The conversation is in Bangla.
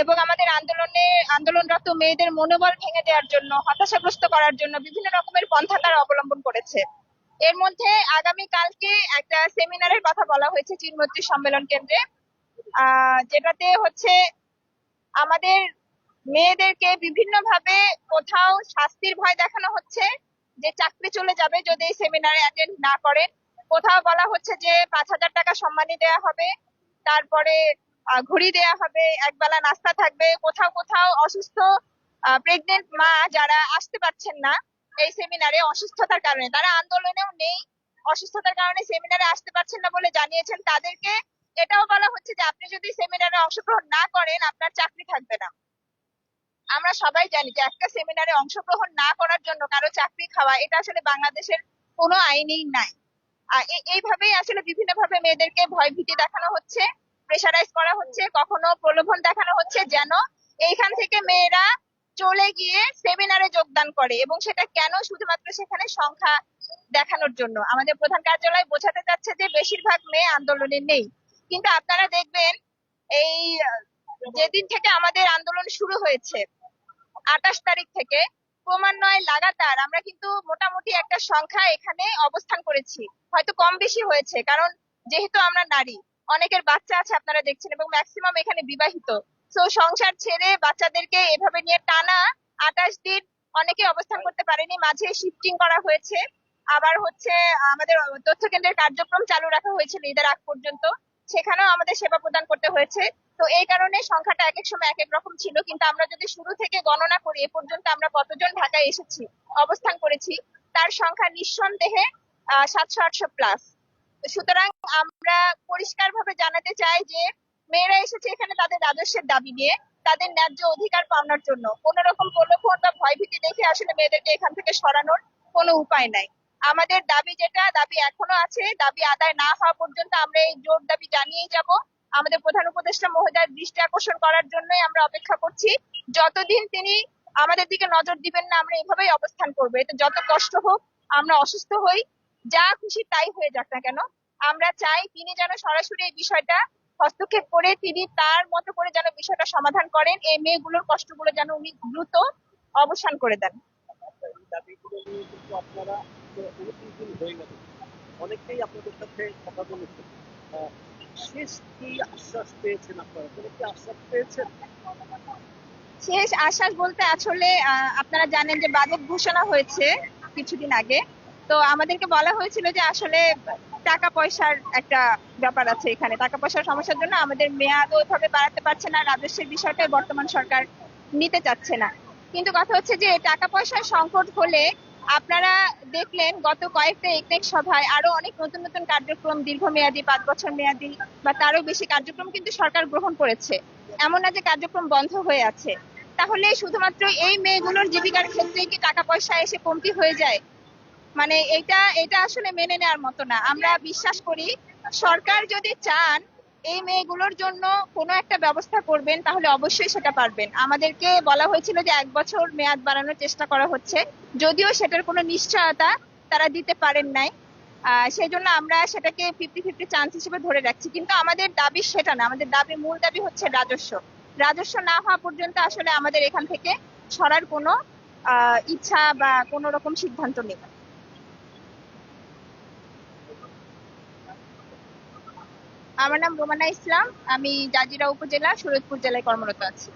এবং আমাদের আন্দোলনে আন্দোলনরত মেয়েদের মনোবল ভেঙে দেওয়ার জন্য, হতাশাগ্রস্ত করার জন্য বিভিন্ন রকমের পন্থা তারা অবলম্বন করেছে। এর মধ্যে আগামী কালকে একটা সেমিনারের কথা বলা হয়েছে চিনমৈত্রী সম্মেলন কেন্দ্রে যেটাতে হচ্ছে আমাদের মেয়েদেরকে বিভিন্ন ভাবে কোথাও শাস্তির ভয় দেখানো হচ্ছে, যে চাকরি চলে যাবে যদি এই সেমিনারে অ্যাটেন্ড না করেন। কোথাও বলা হচ্ছে যে পাঁচ হাজার টাকা সম্মানী দেওয়া হবে, তারপরে ঘুড়ি দেওয়া হবে, একবেলা নাস্তা থাকবে। কোথাও কোথাও অসুস্থ প্রেগনেন্ট মা যারা আসতে পারছেন না এই সেমিনারে অসুস্থতার কারণে, তারা আন্দোলনেও নেই। অসুস্থতার কারণে সেমিনারে আসতে পারছেন না বলে জানিয়েছেন তাদেরকে। এটাও বলা হচ্ছে যে আপনি যদি সেমিনারে অংশগ্রহণ না করেন, আপনার চাকরি থাকবে না। আমরা সবাই জানি যে একটা সেমিনারে অংশগ্রহণ না করার জন্য কারও চাকরি খাওয়া, এটা আসলে বাংলাদেশের কোনো আইনেই নাই। এইভাবেই আসলে বিভিন্ন ভাবে মেয়েদেরকে ভয় ভীতি দেখানো হচ্ছে। প্রেশারাইজ করা হচ্ছে, কখনো প্রলোভন দেখানো হচ্ছে যেন এইখান থেকে মেয়েরা চলে গিয়ে সেমিনারে যোগদান করে এবং সেটা কেন শুধুমাত্র সেখানে সংখ্যা দেখানোর জন্য? আমাদের প্রধান কার্যালয় বোঝাতে চাচ্ছে যে বেশিরভাগ মেয়ে আন্দোলনে নেই। কিন্তু আপনারা দেখবেন এই, যেদিন থেকে আমাদের আন্দোলন শুরু হয়েছে, আঠাশ তারিখ থেকে ক্রমান্বয়ে লাগাতার আমরা কিন্তু মোটামুটি একটা সংখ্যা এখানে অবস্থান করেছি। হয়তো কম বেশি হয়েছে, কারণ যেহেতু আমরা নারী অনেকের বাচ্চা আছে আপনারা দেখছেন এবং ম্যাক্সিমাম এখানে বিবাহিত। তো সংসার ছেড়ে বাচ্চাদেরকে এভাবে নিয়ে টানা আঠাশ দিন অনেকে অবস্থান করতে পারেনি। মাঝে শিফটিং করা হয়েছে। আবার হচ্ছে, আমাদের তথ্য কেন্দ্রের কার্যক্রম চালু রাখা হয়েছিল ঈদের আগ পর্যন্ত। সেখানেও আমাদের সেবা প্রদান করতে হয়েছে। তো, এই কারণে সংখ্যাটা এক এক সময় এক এক রকম ছিল। কিন্তু আমরা যদি শুরু থেকে গণনা করি, এ পর্যন্ত আমরা কতজন ঢাকায় এসেছি, অবস্থান করেছি, তার সংখ্যা নিঃসন্দেহে সাতশো আটশো প্লাস সুতরাং আমরা পরিষ্কার জানাতে চাই যে, মেয়েরা এসেছে এখানে তাদের রাজস্বের দাবি নিয়ে, তাদের ন্যায্য অধিকার পাওয়ার জন্য। কোন রকম প্রলোভন বা ভয়ভীতি দেখে আসলে মেয়েদেরকে এখান থেকে সরানোর কোনো উপায় নাই। আমাদের দাবি যেটা, দাবি এখনও আছে, দাবি আদায় না হওয়া পর্যন্ত আমরা এই জোর দাবি জানিয়েই যাব। আমাদের প্রধান উপদেষ্টা মহোদয়ের দৃষ্টি আকর্ষণ করার জন্যই আমরা অপেক্ষা করছি। যতদিন তিনি আমাদের দিকে নজর দিবেন না, আমরা এভাবেই অবস্থান করব। এতে যত কষ্ট হোক, আমরা অসুস্থ হই, যা খুশি তাই হয়ে যাক না কেন। আমরা চাই তিনি যেন সরাসরি এই বিষয়টা হস্তক্ষেপ করে তিনি তার মতো করে যেন বিষয়টা সমাধান করেন এই মেয়েগুলোর কষ্টগুলো যেন উনি দ্রুত অবসান করে দেন। আপনারা অনেকেই আপনাদের সাথে কথা শেষ কি আশ্বাস পেয়েছেন আপনারা? কোনো কি আশ্বাস পেয়েছেন? শেষ আশ্বাস বলতে আসলে আহ, আপনারা জানেন যে বাজেট ঘোষণা হয়েছে কিছুদিন আগে। তো আমাদেরকে বলা হয়েছিল যে আসলে টাকা পয়সার একটা ব্যাপার আছে এখানে। টাকা পয়সার সমস্যার জন্য আমাদের মেয়াদ ওইভাবে বাড়াতে পারছে না, রাজস্বের বিষয়টা বর্তমান সরকার নিতে চাচ্ছে না। কিন্তু কথা হচ্ছে যে টাকা পয়সার সংকট হলে আপনারা দেখলেন গত কয়েকটা একনেক সভায় আরও অনেক নতুন নতুন কার্যক্রম, দীর্ঘমেয়াদী, পাঁচ বছর মেয়াদী বা তারও বেশি কার্যক্রম কিন্তু সরকার গ্রহণ করেছে। এমন না যে কার্যক্রম বন্ধ হয়ে আছে। তাহলে শুধুমাত্র এই মেয়েগুলোর জীবিকার ক্ষেত্রে কি টাকা পয়সা এসে কমতি হয়ে যায়? মানে এটা এটা আসলে মেনে নেওয়ার মতো না। আমরা বিশ্বাস করি, সরকার যদি চান এই মেয়েগুলোর জন্য কোনো একটা ব্যবস্থা করবেন, তাহলে অবশ্যই সেটা পারবেন। আমাদেরকে বলা হয়েছিল যে এক বছর মেয়াদ বাড়ানোর চেষ্টা করা হচ্ছে। যদিও সেটার কোনো নিশ্চয়তা তারা দিতে পারেন নাই। সেই জন্য আমরা সেটাকে ফিফটি ফিফটি চান্স হিসেবে ধরে রাখছি। কিন্তু আমাদের দাবি সেটা না। আমাদের দাবি, মূল দাবি হচ্ছে রাজস্ব। রাজস্ব না হওয়া পর্যন্ত আসলে আমাদের এখান থেকে সরার কোনো ইচ্ছা বা কোনো রকম সিদ্ধান্ত নেই। আমার নাম রোমানা ইসলাম আমি জাজিরা উপজেলা সৈয়দপুর জেলায় কর্মরত আছি।